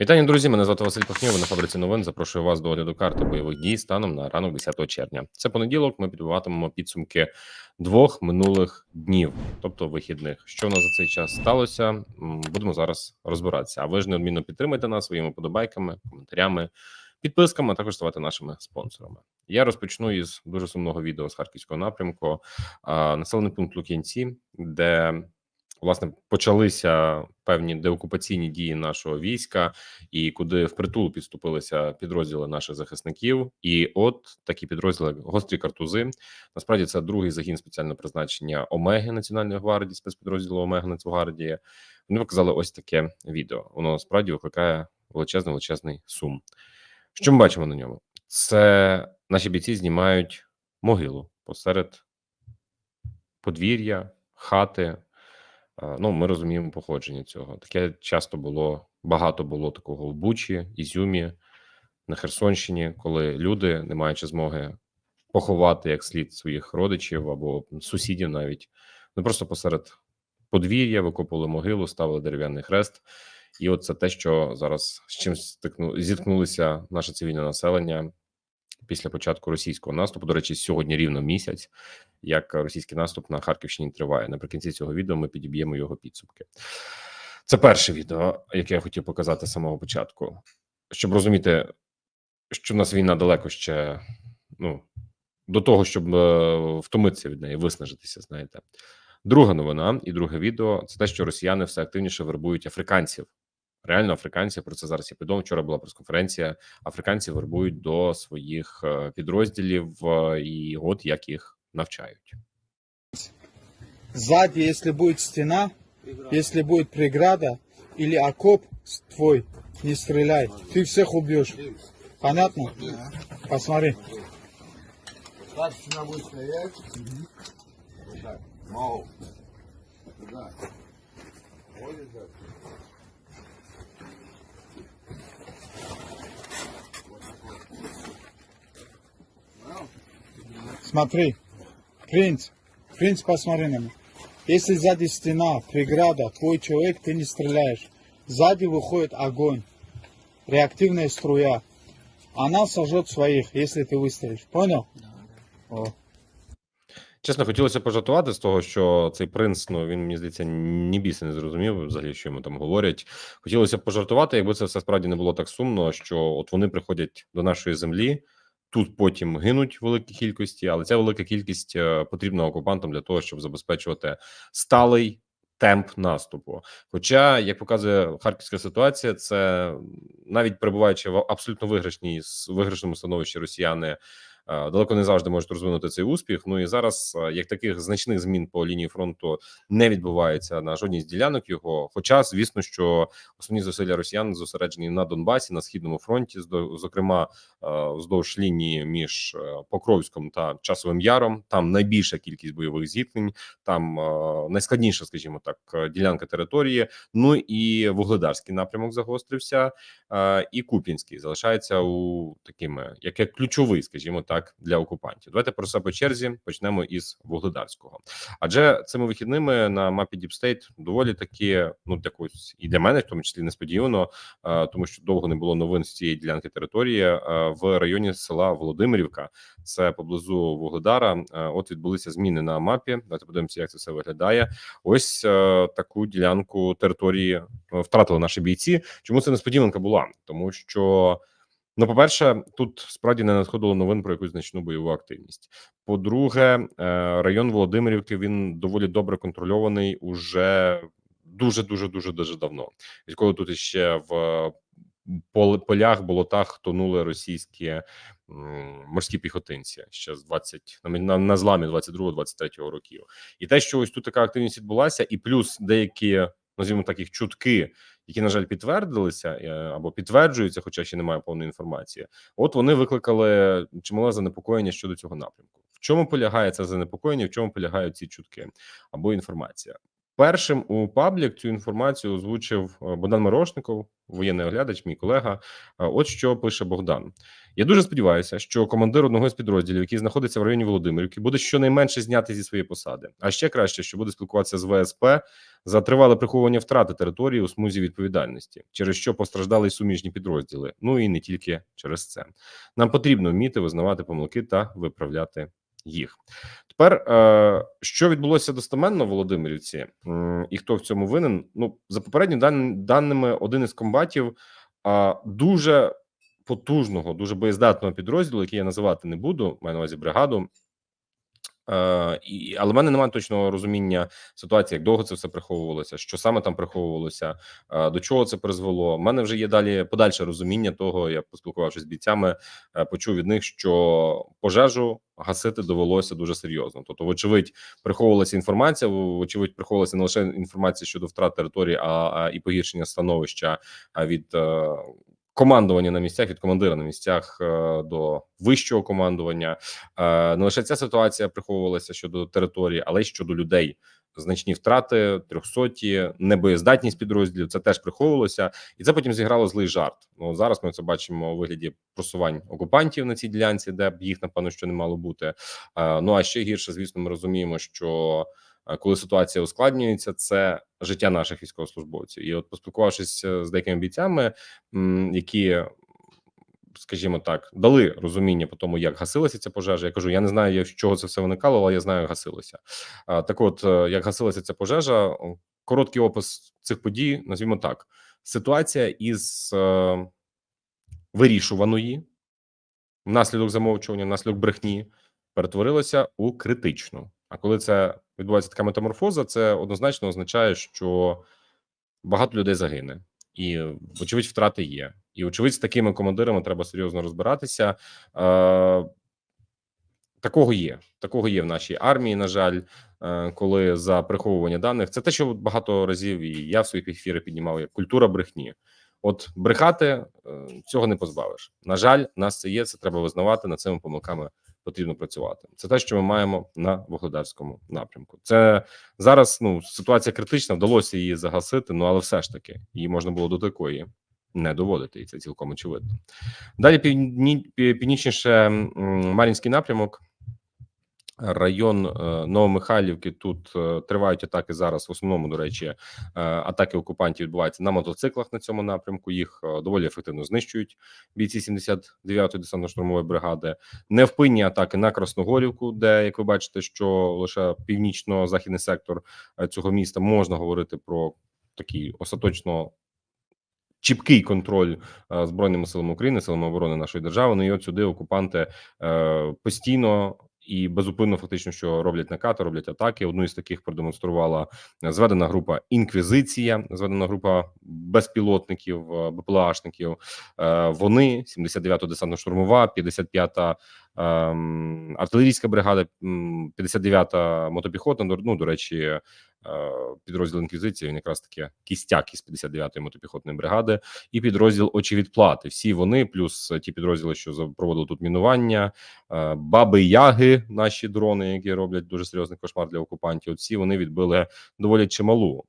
Вітання, друзі. Мене звати Василь Пахнєв. Ви на фабриці новин. Запрошую вас до огляду карти бойових дій станом на ранок 10 червня. Це понеділок. Ми підбиватимемо підсумки двох минулих днів, тобто вихідних. Що в нас за цей час сталося? Будемо зараз розбиратися. А ви ж неодмінно підтримайте нас своїми подобайками, коментарями, підписками, а також ставати нашими спонсорами. Я розпочну із дуже сумного відео з харківського напрямку. Населений пункт Лук'янці, де власне почалися певні деокупаційні дії нашого війська, і куди впритул підступилися підрозділи наших захисників. І от такі підрозділи гострі картузи. Насправді це другий загін спеціального призначення Омеги Національної гвардії, спецпідрозділу Омега Нацгвардії. Вони показали ось таке відео. Воно справді викликає величезний величезний сум. Що ми бачимо на ньому? Це наші бійці знімають могилу посеред подвір'я, хати. Е, Ну, ми розуміємо походження цього. Таке часто було багато було такого в Бучі, Ізюмі, на Херсонщині, коли люди, не маючи змоги поховати як слід своїх родичів або сусідів, навіть ну просто посеред подвір'я викопували могилу, ставили дерев'яний хрест. І от це те, що зараз з чим стикну зіткнулися наше цивільне населення після початку російського наступу. До речі, сьогодні рівно місяць, як російський наступ на Харківщині триває. Наприкінці цього відео ми підіб'ємо його підсумки. Це перше відео, яке я хотів показати з самого початку, щоб розуміти, що в нас війна далеко ще ну до того, щоб е, втомитися від неї, виснажитися. Знаєте, друга новина і друге відео це те, що росіяни все активніше вербують африканців. Реально, африканці про це зараз я повідомив. Вчора була прес-конференція. Африканці вербують до своїх е, підрозділів, е, і от як їх навчають. Сзади, если будет стена, если будет преграда или окоп твой, не стреляй. Ты всех убьешь. Понятно? Посмотри. Так стена будет стоять. Вот так. Смотри. Принц. Принц, посмотри на меня. Если сзади стена, преграда, твой человек, ты не стреляешь. Сзади выходит огонь. Реактивная струя. Она сожжет своих, если ты выстрелишь. Понял? О. Чесно, хотілося пожартувати з того, що цей принц, ну він мені здається, ні біса не зрозумів взагалі, що йому там говорять. Хотілося б пожартувати, якби це все справді не було так сумно, що от вони приходять до нашої землі, тут потім гинуть великі кількості, але ця велика кількість е, потрібна окупантам для того, щоб забезпечувати сталий темп наступу. Хоча, як показує харківська ситуація, це навіть перебуваючи в абсолютно виграшній виграшному становищі росіяни. Е, Далеко не завжди можуть розвинути цей успіх. Ну і зараз е, як таких значних змін по лінії фронту не відбувається на жодній з ділянок його. Хоча, звісно, що основні зусилля росіян зосереджені на Донбасі, на східному фронті, зокрема е, вздовж лінії між Покровськом та Часовим Яром. Там найбільша кількість бойових зіткнень, там найскладніша, скажімо так, ділянка території. Ну і вугледарський напрямок загострився, і Куп'янський залишається у такими, як ключовий, скажімо так, для окупантів. Давайте про це по черзі почнемо із вугледарського. Адже цими вихідними на мапі State доволі таки, ну якось і для мене, в тому числі несподівано, е, тому що довго не було новин з цієї ділянки території е, в районі села Володимирівка. Це поблизу Вугледара. Е, От відбулися зміни на мапі. Давайте подивимося, як це все виглядає. Ось таку ділянку території втратили наші бійці. Чому це несподіванка була? Тому що. Ну, по-перше, тут справді не надходило новин про якусь значну бойову активність. По-друге, е, район Володимирівки він доволі добре контрольований уже дуже, дуже, дуже, дуже давно. Відколи тут іще в полях, болотах тонули російські морські піхотинці ще з 20 на, на, зламі 22-23 років. І те, що ось тут така активність відбулася, і плюс деякі, називаємо так, їх чутки, які на жаль підтвердилися е, або підтверджуються, хоча ще немає повної інформації. От вони викликали чимале занепокоєння щодо цього напрямку. В чому полягає це занепокоєння? В чому полягають ці чутки або інформація? Першим у паблік цю інформацію озвучив е, Богдан Морошников, воєнний оглядач, мій колега. Е, От що пише Богдан. Я дуже сподіваюся, що командир одного з підрозділів, який знаходиться в районі Володимирівки, буде щонайменше зняти зі своєї посади. А ще краще, що буде спілкуватися з ВСП за тривале приховування втрати території у смузі відповідальності, через що постраждали й суміжні підрозділи. Ну і не тільки через це. Нам потрібно вміти визнавати помилки та виправляти їх. Тепер е, що відбулося достеменно в Володимирівці, і хто в цьому винен? Ну за попередні дан, даними, один із комбатів дуже потужного, дуже боєздатного підрозділу, який я називати не буду, маю на увазі бригаду. Е, але в мене немає точного розуміння ситуації, як довго це все приховувалося, що саме там приховувалося, е, до чого це призвело. У мене вже є далі подальше розуміння того, я поспілкувавшись з бійцями, е, почув від них, що пожежу гасити довелося дуже серйозно. Тобто, вочевидь, приховувалася інформація. Вочевидь, приховувалася не лише інформація щодо втрат території, а, а і погіршення становища від командування на місцях від командира на місцях е, до вищого командування. Е, Не лише ця ситуація приховувалася щодо території, але й щодо людей. Значні втрати, трьохсоті, небоєздатність підрозділів. Це теж приховувалося, і це потім зіграло злий жарт. Ну зараз ми це бачимо у вигляді просувань окупантів на цій ділянці, де б їх напевно що не мало бути. Е, Ну а ще гірше, звісно, ми розуміємо, що коли ситуація ускладнюється, це життя наших військовослужбовців. І от поспілкувавшись е, з деякими бійцями, які скажімо так, дали розуміння по тому, як гасилася ця пожежа. Я кажу, я не знаю, з чого це все виникало, але я знаю, як гасилося. А, Так, от е, як гасилася ця пожежа, короткий опис цих подій, назвімо так: ситуація із е, вирішуваної внаслідок замовчування, внаслідок брехні, перетворилася у критичну. А коли це відбувається така метаморфоза, це однозначно означає, що багато людей загине, і очевидь, втрати є. І очевидь, з такими командирами треба серйозно розбиратися. Е, Такого є, такого є в нашій армії. На жаль, е, коли за приховування даних, це те, що багато разів і я в своїх ефірах піднімав як культура брехні. От брехати е, цього не позбавиш. На жаль, нас це є. Це треба визнавати. Над цими помилками потрібно працювати. Це те, що ми маємо на вугледарському напрямку. Це зараз ну ситуація критична. Вдалося її загасити. Ну але все ж таки її можна було до такої не доводити, і це цілком очевидно. Далі півні, пі- північніше Мар'їнський напрямок. Район е, Новомихайлівки тут е, тривають атаки зараз. В основному, до речі, е, атаки окупантів відбуваються на мотоциклах на цьому напрямку. Їх доволі ефективно знищують бійці 79-ї десантно-штурмової бригади. Невпинні атаки на Красногорівку, де, як ви бачите, що лише північно-західний сектор цього міста можна говорити про такий остаточно чіпкий контроль збройними силами України, силами оборони нашої держави. Ну і от сюди окупанти е, постійно. І безупинно фактично, що роблять накати, роблять атаки. Одну із таких продемонструвала е, зведена група інквізиція, зведена група безпілотників, е, БПЛАшників. Е, Вони 79-та десантно-штурмова, 55-та ем, артилерійська бригада, 59-та мотопіхотна. Ну до речі, підрозділ інквізиції. Він якраз таки кістяк із 59-ї мотопіхотної бригади, і підрозділ очевидплати. Всі вони, плюс ті підрозділи, що проводили тут мінування, е, баби Яги, наші дрони, які роблять дуже серйозний кошмар для окупантів. Всі вони відбили доволі чималу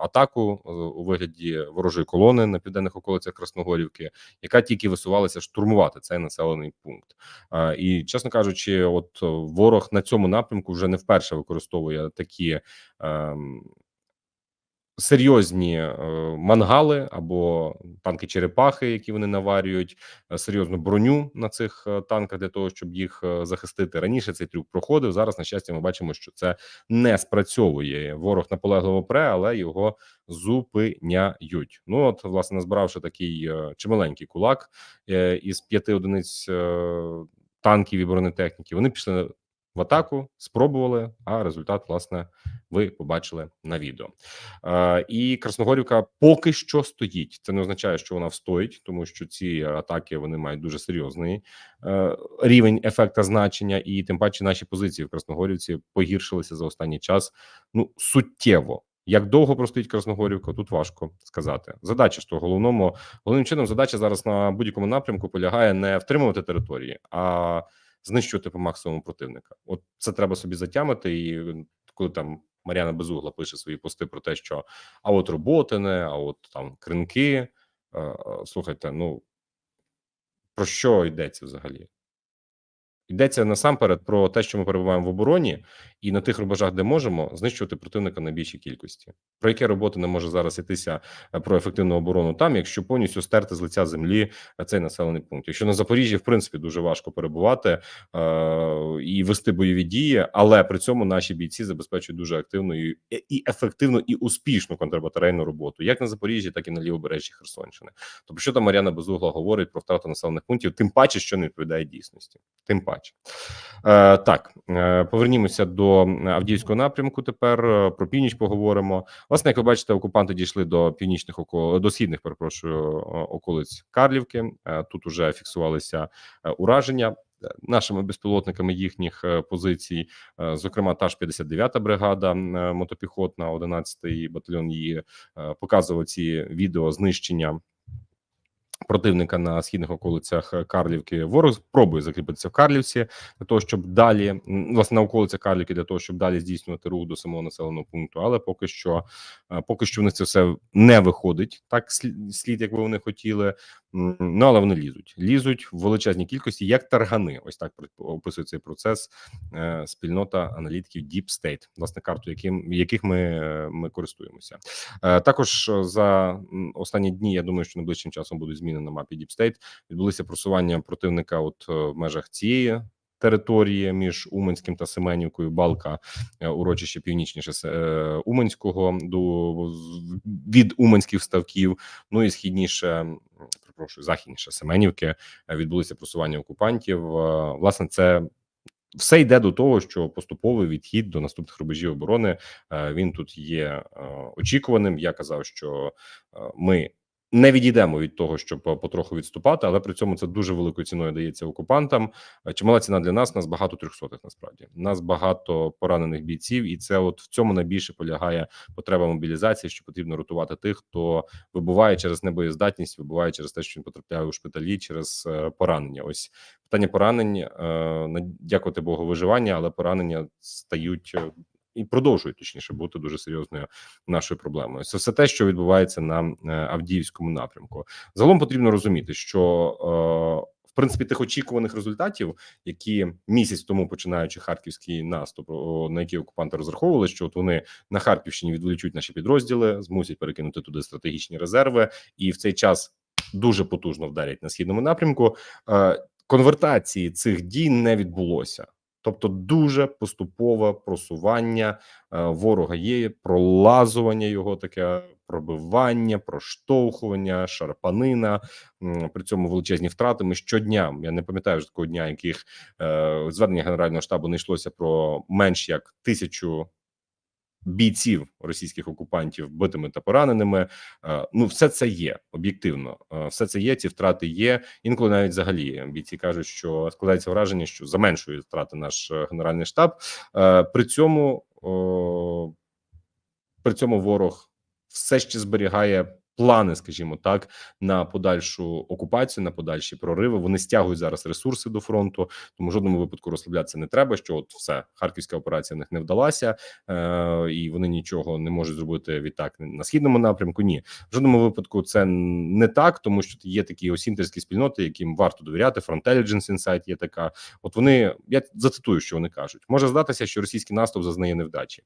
атаку е, у вигляді ворожої колони на південних околицях Красногорівки, яка тільки висувалася штурмувати цей населений пункт. Е, І чесно кажучи, от е, ворог на цьому напрямку вже не вперше використовує такі. Серйозні е, мангали або танки черепахи, які вони наварюють, е, серйозну броню на цих е, танках для того, щоб їх захистити. Раніше цей трюк проходив. Зараз, на щастя, ми бачимо, що це не спрацьовує. Ворог наполегливо пре, але його зупиняють. Ну от, власне, назбиравши такий чималенький кулак із п'яти одиниць танків і бронетехніки, вони пішли в атаку, спробували. А результат, власне, ви побачили на відео. Е, і Красногорівка поки що стоїть. Це не означає, що вона встоїть, тому що ці атаки вони мають дуже серйозний е, рівень ефекта значення, і тим паче наші позиції в Красногорівці погіршилися за останній час. Ну суттєво. Як довго простоїть Красногорівка, тут важко сказати. Задача то головному головним чином задача зараз на будь-якому напрямку полягає не втримувати території, а знищувати по максимуму противника. От це треба собі затямити, і коли там Мар'яна Безугла пише свої пости про те, що а от роботине, а от там кринки. Е, е, Слухайте, ну про що йдеться взагалі? Йдеться насамперед про те, що ми перебуваємо в обороні, і на тих рубежах, де можемо, знищувати противника на більшій кількості. Про яке роботи не може зараз йтися е, про ефективну оборону там, якщо повністю стерти з лиця землі е, цей населений пункт. Якщо на Запоріжжі, в принципі, дуже важко перебувати е- і вести бойові дії, але при цьому наші бійці забезпечують дуже активну і, і ефективну і успішну контрбатарейну роботу, як на Запоріжжі, так і на лівобережжі Херсонщини. Тобто, що там Мар'яна Безугла говорить про втрату населених пунктів, тим паче, що не відповідає дійсності. Тим паче. Е, так, е, повернімося до Авдіївського напрямку. Тепер е, про північ поговоримо. Власне, як ви бачите, окупанти дійшли до північних окол... до східних, перепрошую, околиць Карлівки. Е, Тут уже фіксувалися е, ураження. е, Нашими безпілотниками їхніх позицій, зокрема, та ж 59-та бригада мотопіхотна, 11-й батальйон її показував ці відео знищення противника на східних околицях Карлівки. Ворог пробує закріпитися в Карлівці для того, щоб далі власне на околицях Карлівки, для того, щоб далі здійснювати рух до самого населеного пункту. Але поки що, е, поки що в них це все не виходить так слід, як би вони хотіли. Ну але вони лізуть, лізуть в величезній кількості, як таргани. Ось так описує цей процес е, спільнота аналітиків Deep State, власне карту, яким яких ми, е, ми користуємося. Е, Також е, за останні дні я думаю, що найближчим часом будуть зміни на мапі State. Відбулися просування противника, от е, в межах цієї. Території між Уманським та Семенівкою, балка е, урочище північніше е, Уманського до від Уманських ставків. Ну і східніше, перепрошую, західніше Семенівки відбулися просування окупантів. Власне, це все йде до того, що поступовий відхід до наступних рубежів оборони він тут є очікуваним. Я казав, що ми не відійдемо від того, щоб потроху відступати, але при цьому це дуже великою ціною дається окупантам. Е, Чимала ціна для нас, нас багато трьохсотих. Насправді нас багато поранених бійців, і це от в цьому найбільше полягає потреба мобілізації, що потрібно рятувати тих, хто вибуває через небоєздатність, вибуває через те, що він потрапляє у шпиталі через е, поранення. Ось питання поранень, е, дякувати Богу, виживання, але поранення стають і продовжують точніше бути дуже серйозною нашою проблемою. Це все те, що відбувається на е, Авдіївському напрямку. Загалом потрібно розуміти, що е, в принципі тих очікуваних результатів, які місяць тому починаючи харківський наступ, на який окупанти розраховували, що от вони на Харківщині відволічуть наші підрозділи, змусять перекинути туди стратегічні резерви, і в цей час дуже потужно вдарять на східному напрямку. Е, конвертації цих дій не відбулося. Тобто, дуже поступове просування е, ворога є, пролазування його таке пробивання, проштовхування, шарпанина. При цьому величезні втрати. Ми щодня. Я не пам'ятаю вже такого дня, яких е, звернення генерального штабу не йшлося про менш як тисячу бійців російських окупантів битими та пораненими. Е, Ну, все це є об'єктивно. Е, Все це є. Ці втрати є. Інколи навіть взагалі бійці кажуть, що складається враження, що заменшує втрати наш е, генеральний штаб. При цьому при цьому ворог все ще зберігає плани, скажімо так, на подальшу окупацію, на подальші прориви. Вони стягують зараз ресурси до фронту, тому в жодному випадку розслаблятися не треба. Що от все харківська операція в них не вдалася, е, і вони нічого не можуть зробити відтак на східному напрямку. Ні, в жодному випадку це не так, тому що є такі осінтерські спільноти, яким варто довіряти. Frontelligence Insight є така. От вони я зацитую, що вони кажуть. Може здатися, що російський наступ зазнає невдачі,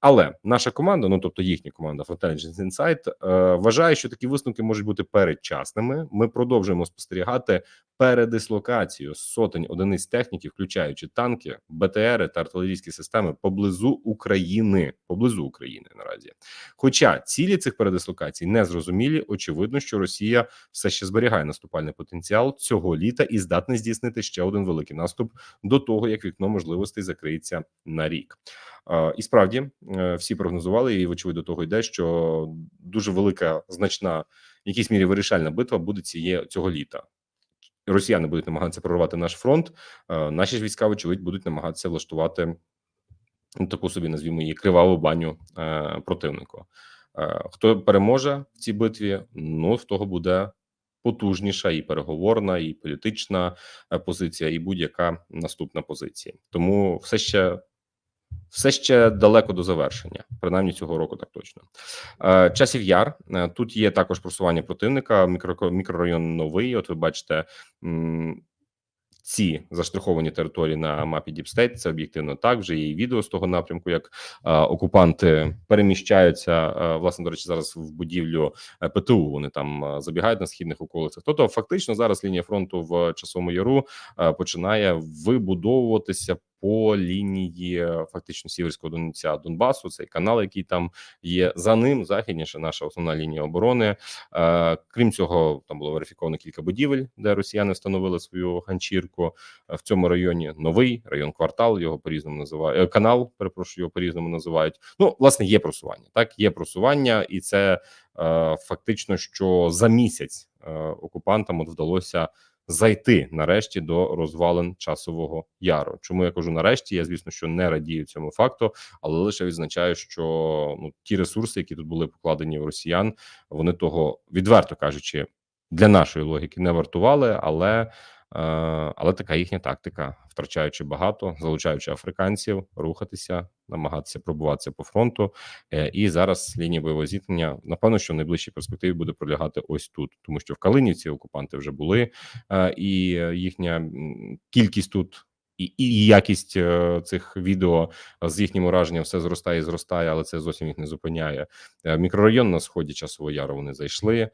але наша команда, ну тобто їхня команда Frontelligence Insight, е, вважає, що такі висновки можуть бути передчасними. Ми продовжуємо спостерігати передислокацію сотень одиниць техніки, включаючи танки, БТРи та артилерійські системи поблизу України, поблизу України наразі. Хоча цілі цих передислокацій не зрозумілі, очевидно, що Росія все ще зберігає наступальний потенціал цього літа і здатна здійснити ще один великий наступ до того, як вікно можливостей закриється на рік. І справді е, всі прогнозували, і вочевидь до того йде, що дуже велика, значна, в якійсь мірі вирішальна битва буде цієї цього літа. Росіяни будуть намагатися прорвати наш фронт. Наші ж війська, вочевидь, будуть намагатися влаштувати ну, таку собі назвімо її криваву баню е, противнику. Е, Хто переможе в цій битві? Ну в того буде потужніша і переговорна, і політична позиція, і будь-яка наступна позиція. Тому все ще все ще далеко до завершення, принаймні цього року, так точно. Е, Часів яр Е, тут є також просування противника. Мікро, мікрорайон новий. От ви бачите. Ці заштриховані території на мапі State, це об'єктивно так. Вже є і відео з того напрямку, як е, окупанти переміщаються. Власне, до речі, зараз в будівлю ПТУ вони там забігають на східних околицях. Тобто, фактично, зараз лінія фронту в часовому яру починає вибудовуватися по лінії е, фактично сіверського Донця Донбасу. Цей канал, який там є за ним, західніше наша основна лінія оборони. Е, Крім цього, там було верифіковано кілька будівель, де росіяни встановили свою ганчірку. Е, В цьому районі новий район квартал. Його по різному називають канал. Перепрошую, його по різному називають. Ну, власне, є просування. Так, є просування, і це фактично, що за місяць окупантам от вдалося зайти нарешті до розвалин часового яру. Чому я кажу нарешті? Я звісно, що не радію цьому факту, але лише відзначаю, що ну ті ресурси, які тут були покладені в росіян, вони того відверто кажучи, для нашої логіки не вартували, але. Е, Але така їхня тактика, втрачаючи багато, залучаючи африканців, рухатися, намагатися пробуватися по фронту. Е, І зараз лінія бойового зіткнення, напевно, що в найближчій перспективі буде пролягати ось тут, тому що в Калинівці окупанти вже були, е, і їхня кількість тут. І, і якість е, цих відео з їхнім ураженням все зростає і зростає, але це зовсім їх не зупиняє. Е, Мікрорайон на сході часового яру вони зайшли. Е,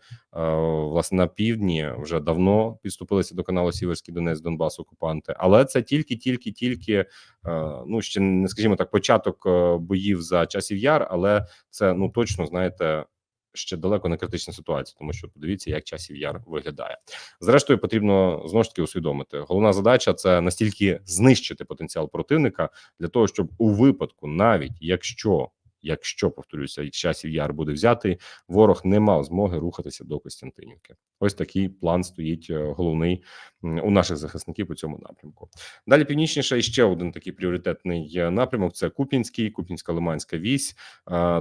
власне на півдні вже давно підступилися до каналу Сіверський Донець, Донбас, окупанти, але це тільки, тільки, тільки е, ну ще не скажімо так, початок е, боїв за часів яр, але це ну точно знаєте. Ще далеко не критична ситуація, тому що подивіться, як часів яр виглядає. Зрештою, потрібно знову ж таки усвідомити. Головна задача це настільки знищити потенціал противника для того, щоб у випадку, навіть якщо якщо повторюся, часів яр буде взятий, ворог не мав змоги рухатися до Костянтинівки. Ось такий план стоїть е, головний у наших захисників по цьому напрямку. Далі північніше і ще один такий пріоритетний е, напрямок: це Купінський, Купінська Лиманська вісь.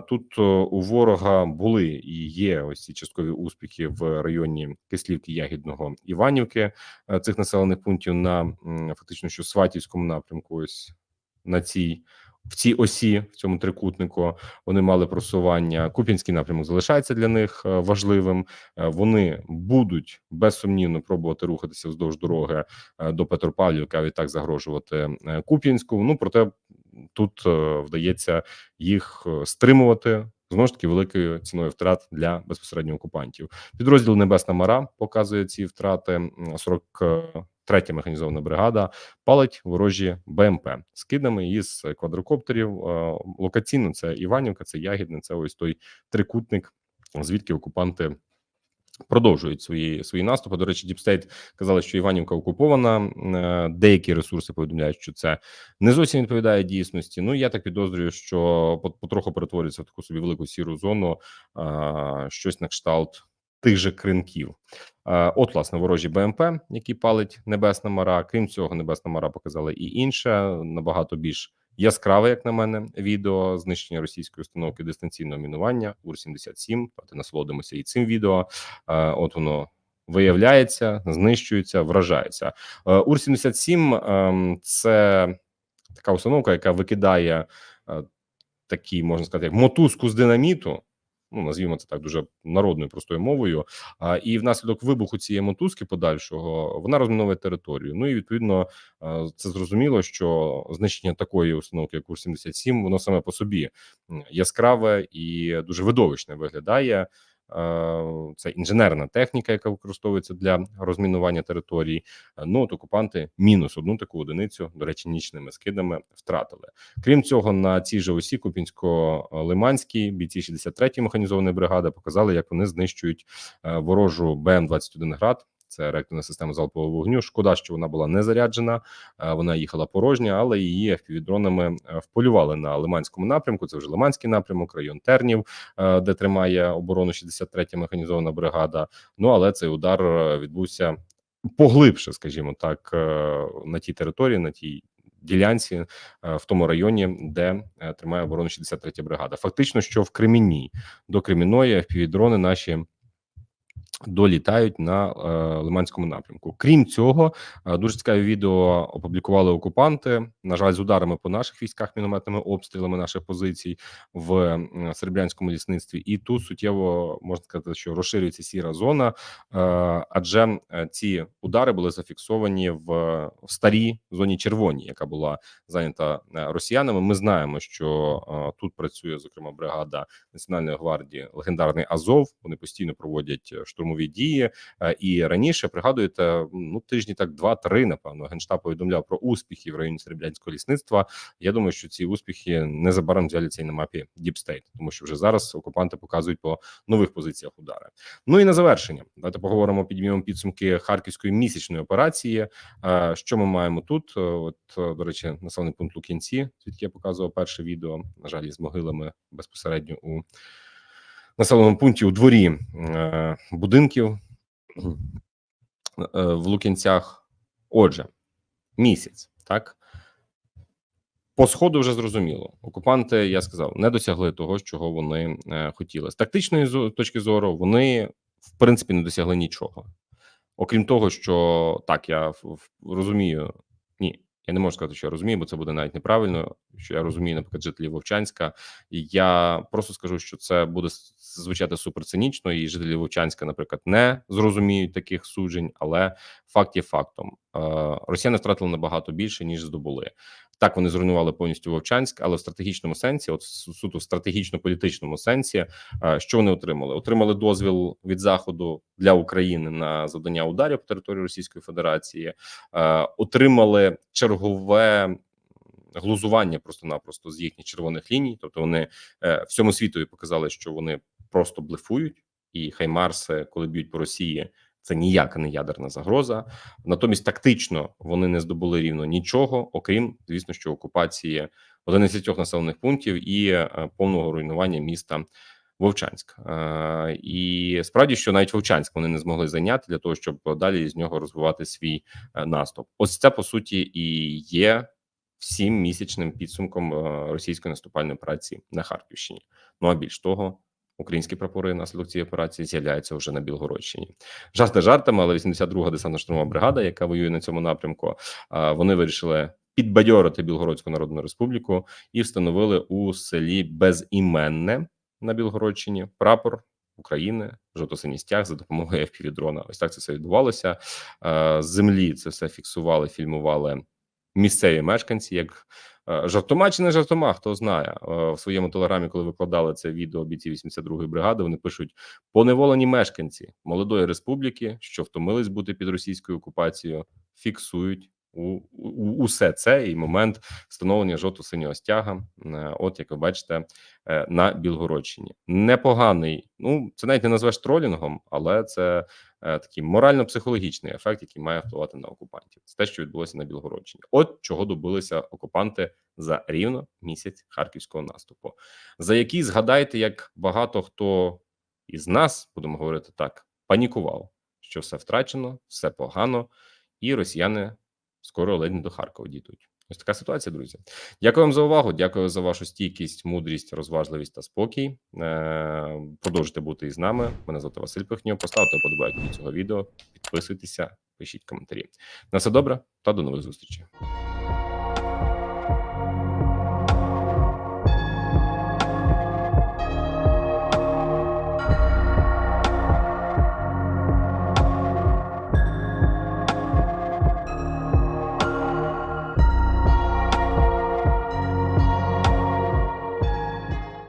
Тут е, у ворога були і є ось ці часткові успіхи в районі Кислівки, Ягідного, Іванівки цих населених пунктів на фактично що Сватівському напрямку. Ось на цій в цій осі, в цьому трикутнику, вони мали просування. Куп'янський напрямок залишається для них е, важливим. Е, вони будуть безсумнівно пробувати рухатися вздовж дороги е, до Петропавлів, яка відтак загрожувати Куп'янську. Ну проте тут вдається їх стримувати. Знову ж таки великою ціною втрат для безпосередньо окупантів. Підрозділ Небесна Мара показує ці втрати 40 третя механізована бригада палить ворожі БМП з кидами із квадрокоптерів. Е, локаційно це Іванівка, це Ягідне, це ось той трикутник, звідки окупанти. Продовжують свої свої наступи. До речі, Діпстейт казали, що Іванівка окупована. Е, деякі ресурси повідомляють, що це не зовсім відповідає дійсності. Ну я так підозрюю, що потроху перетворюється в таку собі велику сіру зону, е, щось на кшталт тих же кринків. От, власне, ворожі БМП, які палить Небесна Мара. Крім цього, Небесна Мара показала і інше, набагато більш яскраве, як на мене, відео знищення російської установки дистанційного мінування УР-77. Давайте насолодимося і цим відео. От воно виявляється, знищується, вражається. Е, УР-77 ем, це така установка, яка викидає е, такий, можна сказати, як мотузку з динаміту. Ну, назвімо це так дуже народною простою мовою. А, і внаслідок вибуху цієї мотузки подальшого вона розміновує територію. Ну і відповідно це зрозуміло, що знищення такої установки, як УР-77, воно саме по собі яскраве і дуже видовищне виглядає. Е, Це інженерна техніка, яка використовується для розмінування територій. Е, Ну от окупанти мінус одну таку одиницю, до речі, нічними скидами втратили. Крім цього, на цій же осі Купінсько-Лиманській бійці 63-ї механізованої бригади показали, як вони знищують е, ворожу БМ-21 град. Це реактивна система залпового вогню. Шкода, що вона була не заряджена. е, Вона їхала порожня, але її FPV-дронами е, вполювали на Лиманському напрямку. Це вже Лиманський напрямок, район Тернів, е, де тримає оборону 63-я механізована бригада. Ну але цей удар відбувся поглибше, скажімо так, на тій території, на тій ділянці в тому районі, де тримає оборону 63 бригада. Фактично, що в Кремінні до Креміної FPV-дрони наші долітають на е, Лиманському напрямку. Крім цього, е, дуже цікаве відео опублікували окупанти. На жаль, з ударами по наших військах, мінометними обстрілами наших позицій в серебрянському лісництві. І тут суттєво можна сказати, що розширюється сіра зона, е, адже ці удари були зафіксовані в, старій зоні червоній, яка була зайнята росіянами. Ми знаємо, що тут працює зокрема бригада Національної гвардії, легендарний Азов. Вони постійно проводять е, штурмові дії. Е, І раніше пригадуєте, ну тижні так два-три. Напевно, генштаб повідомляв про успіхи в районі серебрянського лісництва. Я думаю, що ці успіхи незабаром з'являться і на мапі State, тому що вже зараз окупанти показують по нових позиціях удари. Ну і на завершення, давайте поговоримо піднімемо підсумки харківської місячної операції. Е, Що ми маємо тут? Е, От до речі, населений пункт Лук'янці, звідки я показував перше відео. На жаль, із могилами безпосередньо у населеному пункті у дворі е, будинків е, в Лук'янцях. Отже, місяць, так. По сходу вже зрозуміло. Окупанти, я сказав, не досягли того, чого вони е, хотіли. З тактичної точки зору, вони в принципі не досягли нічого. Окрім того, що так, я розумію, ні, я не можу сказати, що я розумію, бо це буде навіть неправильно. Що я розумію, наприклад, жителів Вовчанська. Я просто скажу, що це буде звучати суперцинічно, і жителі Вовчанська, наприклад, не зрозуміють таких суджень, але факт є фактом. Е, Росіяни втратили набагато більше ніж здобули. Так, вони зруйнували повністю Вовчанськ, але в стратегічному сенсі, от суто в стратегічно-політичному сенсі, е, що вони отримали? Отримали дозвіл від заходу для України на завдання ударів по території Російської Федерації, е, отримали чергове глузування просто-напросто з їхніх червоних ліній. Тобто вони е, всьому світові показали, що вони просто блефують, і хаймарси, коли б'ють по Росії. Це ніяка не ядерна загроза. Натомість тактично вони не здобули рівно нічого, окрім звісно, що окупації 11 населених пунктів і е, повного руйнування міста Вовчанськ. Е, І справді, що навіть Вовчанськ вони не змогли зайняти для того, щоб далі з нього розвивати свій е, наступ. Ось це по суті і є всім місячним підсумком е, російської наступальної операції на Харківщині. Ну а більш того, українські прапори наслідок цієї операції з'являються вже на Білгородщині. Жарти жартами, але 82-га десантно штурмова бригада, яка воює на цьому напрямку, вони вирішили підбадьорити Білгородську Народну Республіку і встановили у селі Безіменне на Білгородщині прапор України, жовто-синій стяг за допомогою FPV-дрона. Ось так це все відбувалося. Е, землі це все фіксували, фільмували місцеві мешканці, як е, жартома чи не жартома, хто знає Е, в своєму телеграмі, коли викладали це відео бійці 82-ї бригади. Вони пишуть: поневолені мешканці молодої республіки, що втомились бути під російською окупацією, фіксують. У, у усе це і момент встановлення жовто-синього стяга. е, От як ви бачите, на Білгородщині непоганий. Ну це навіть не назвеш тролінгом, але це е, такий морально-психологічний ефект, який має впливати на окупантів. Це те, що відбулося на Білгородщині. От чого добилися окупанти за рівно місяць харківського наступу, за який згадайте, як багато хто із нас будемо говорити так, панікував, що все втрачено, все погано, і росіяни скоро ледь не до Харкова дійдуть. Ось така ситуація, друзі. Дякую вам за увагу. Дякую за вашу стійкість, мудрість, розважливість та спокій. Е, Продовжуйте бути із нами. Мене звати Василь Пихньо. Поставте вподобайку до цього відео, підписуйтеся, пишіть коментарі. На все добре та до нових зустрічей.